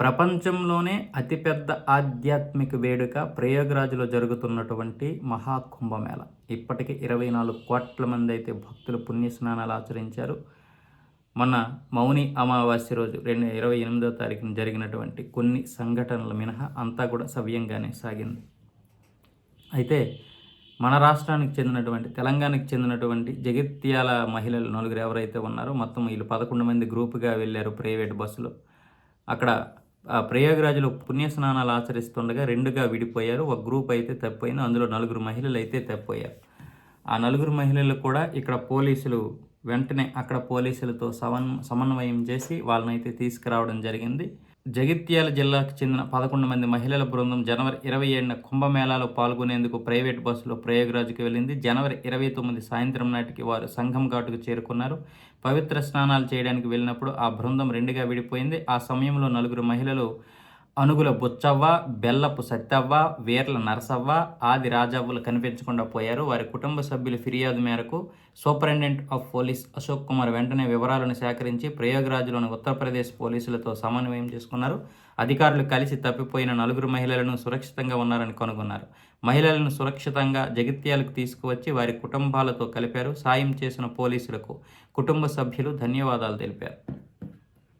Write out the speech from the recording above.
ప్రపంచంలోనే అతిపెద్ద ఆధ్యాత్మిక వేడుక ప్రయోగరాజులో జరుగుతున్నటువంటి మహాకుంభమేళ. ఇప్పటికి ఇరవై నాలుగు కోట్ల మంది అయితే భక్తులు పుణ్యస్నానాలు ఆచరించారు. మొన్న మౌని అమావాస్య రోజు రెండు ఇరవై ఎనిమిదో తారీఖున జరిగినటువంటి కొన్ని సంఘటనల మినహా అంతా కూడా సవ్యంగానే సాగింది. అయితే మన రాష్ట్రానికి చెందినటువంటి తెలంగాణకు చెందినటువంటి జగిత్యాల మహిళలు నలుగురు ఎవరైతే ఉన్నారో మొత్తం వీళ్ళు పదకొండు మంది గ్రూపుగా వెళ్ళారు ప్రైవేట్ బస్సులో. అక్కడ ప్రయాగరాజులో పుణ్యస్నానాలు ఆచరిస్తుండగా రెండుగా విడిపోయారు. ఒక గ్రూప్ అయితే తప్పిపోయింది. అందులో నలుగురు మహిళలు అయితే తప్పిపోయారు. ఆ నలుగురు మహిళలు కూడా ఇక్కడ పోలీసులు వెంటనే అక్కడ పోలీసులతో సమన్ సమన్వయం చేసి వాళ్ళనైతే తీసుకురావడం జరిగింది. జగిత్యాల జిల్లాకు చెందిన పదకొండు మంది మహిళల బృందం జనవరి ఇరవై ఏడున కుంభమేళాలో పాల్గొనేందుకు ప్రైవేట్ బస్సులో ప్రయాగరాజుకి వెళ్ళింది. జనవరి ఇరవై తొమ్మిది సాయంత్రం నాటికి వారు సంఘం ఘాటుకు చేరుకున్నారు. పవిత్ర స్నానాలు చేయడానికి వెళ్ళినప్పుడు ఆ బృందం రెండుగా విడిపోయింది. ఆ సమయంలో నలుగురు మహిళలు అనుగుల బుచ్చవ్వ బెల్లపు సత్తవ్వ వీర్ల నరసవ్వ ఆది రాజవ్వలు కనిపించకుండా పోయారు. వారి కుటుంబ సభ్యుల ఫిర్యాదు మేరకు superintendent of police Ashok Kumar వెంటనే వివరాలను సేకరించి ప్రయోగరాజ్లోని ఉత్తరప్రదేశ్ పోలీసులతో సమన్వయం చేసుకున్నారు. అధికారులు కలిసి తప్పిపోయిన నలుగురు మహిళలను సురక్షితంగా ఉన్నారని కనుగొన్నారు. మహిళలను సురక్షితంగా జగిత్యాలకు తీసుకువచ్చి వారి కుటుంబాలతో కలిపారు. సాయం చేసిన పోలీసులకు కుటుంబ సభ్యులు ధన్యవాదాలు తెలిపారు.